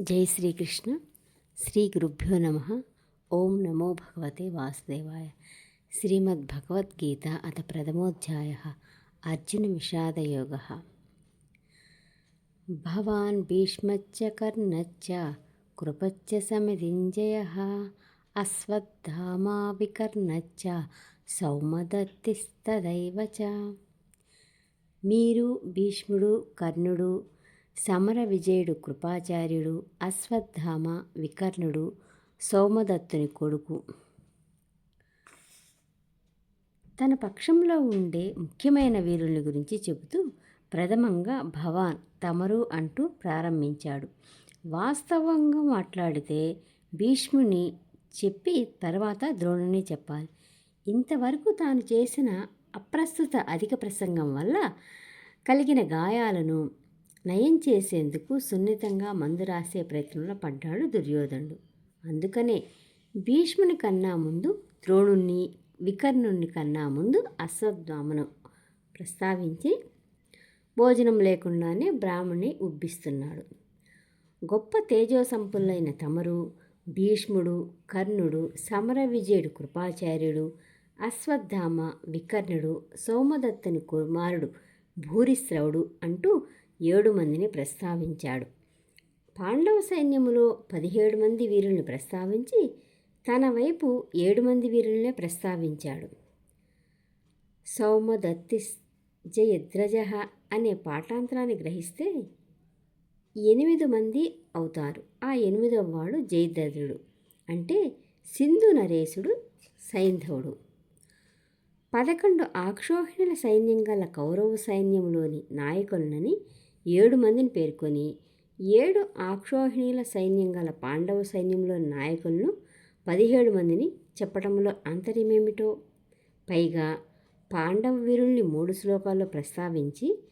జై శ్రీకృష్ణ. శ్రీ గురుభ్యో నమ. ఓం నమో భగవతే వాసుదేవాయ. శ్రీమద్భగవద్గీత అత ప్రథమోధ్యాయ. అర్జున విషాదయోగ. భవాన్ భీష్మచ్చ కర్ణచ్చ కృపచ్చ సమిదింజయ అశ్వత్థామా వికర్ణచ్చ సౌమదత్తిస్తదైవ మీరు భీష్ముడు కర్ణుడు సమర విజయుడు కృపాచార్యుడు అశ్వత్థామ వికర్ణుడు సోమదత్తుని కొడుకు. తన పక్షంలో ఉండే ముఖ్యమైన వీరుల్ని గురించి చెబుతూ ప్రథమంగా భవాన్ తమరు అంటూ ప్రారంభించాడు. వాస్తవంగా మాట్లాడితే భీష్ముని చెప్పి తర్వాత ద్రోణుని చెప్పాలి. ఇంతవరకు తాను చేసిన అప్రస్తుత అధిక ప్రసంగం వల్ల కలిగిన గాయాలను నయం చేసేందుకు సున్నితంగా మందు రాసే ప్రయత్నంలో పడ్డాడు దుర్యోధనుడు. అందుకనే భీష్ముని కన్నా ముందు ద్రోణుణ్ణి వికర్ణుని కన్నా ముందు అశ్వత్థామను ప్రస్తావించి భోజనం లేకుండానే బ్రాహ్మణ్ణి ఉబ్బిస్తున్నాడు. గొప్ప తేజోసంపన్నులైన తమరు భీష్ముడు కర్ణుడు సమర విజయుడు కృపాచార్యుడు అశ్వత్థామ వికర్ణుడు సోమదత్తుని కుమారుడు భూరిశ్రవుడు అంటూ ఏడు మందిని ప్రస్తావించాడు. పాండవ సైన్యములో పదిహేడు మంది వీరుల్ని ప్రస్తావించి తన వైపు ఏడు మంది వీరులనే ప్రస్తావించాడు. సౌమదత్తి జయద్రజ అనే పాఠాంతరాన్ని గ్రహిస్తే ఎనిమిది మంది అవుతారు. ఆ ఎనిమిదవ వాడు జయద్రథుడు అంటే సింధు నరేశుడు సైంధవుడు. పదకొండు ఆక్షోహిణుల సైన్యం గల కౌరవ సైన్యంలోని నాయకులనని ఏడు మందిని పేర్కొని ఏడు ఆక్షోహిణీల సైన్యం గల పాండవ సైన్యంలో నాయకులను పదిహేడు మందిని చెప్పటంలో అంతర్యమేమిటో? పైగా పాండవ వీరుల్ని మూడు శ్లోకాల్లో ప్రస్తావించి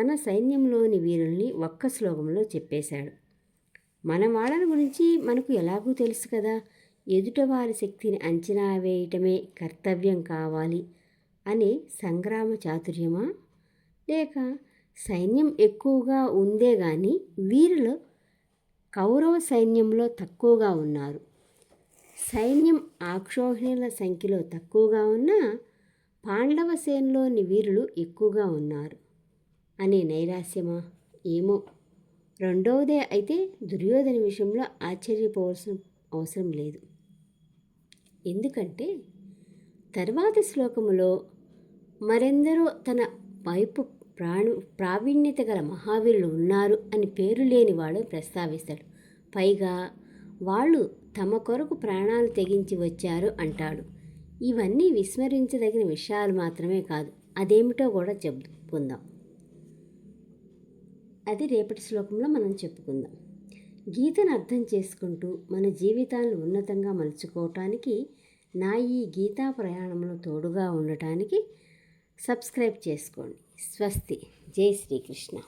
తన సైన్యంలోని వీరుల్ని ఒక్క శ్లోకంలో చెప్పేశాడు. మన వాళ్ళ గురించి మనకు ఎలాగూ తెలుసు కదా. ఎదుటవారి శక్తిని అంచనా వేయటమే కర్తవ్యం కావాలి. అని సంగ్రామ చాతుర్యమా? లేక సైన్యం ఎక్కువగా ఉందే కానీ వీరిలో కౌరవ సైన్యంలో తక్కువగా ఉన్నారు. సైన్యం ఆక్షోహిణుల సంఖ్యలో తక్కువగా ఉన్నా పాండవ సేనలోని వీరులు ఎక్కువగా ఉన్నారు. అనే నైరాస్యమా ఏమో. రెండవదే అయితే దుర్యోధన విషయంలో ఆశ్చర్యపోవాల్సిన అవసరం లేదు. ఎందుకంటే తర్వాతి శ్లోకములో మరెందరో తన వైపు ప్రాణు ప్రావీణ్యత గల మహావీరులు ఉన్నారు అని పేరు లేని వాడు ప్రస్తావిస్తాడు. పైగా వాళ్ళు తమ కొరకు ప్రాణాలు తెగించి వచ్చారు అంటాడు. ఇవన్నీ విస్మరించదగిన విషయాలు మాత్రమే కాదు అదేమిటో కూడా చెప్పుకుందాం. అది రేపటి శ్లోకంలో మనం చెప్పుకుందాం. గీతను అర్థం చేసుకుంటూ మన జీవితాలను ఉన్నతంగా మలుచుకోవటానికి నా ఈ గీతా ప్రయాణంలో తోడుగా ఉండటానికి సబ్స్క్రైబ్ చేసుకోండి. స్వస్తి. జై శ్రీకృష్ణ.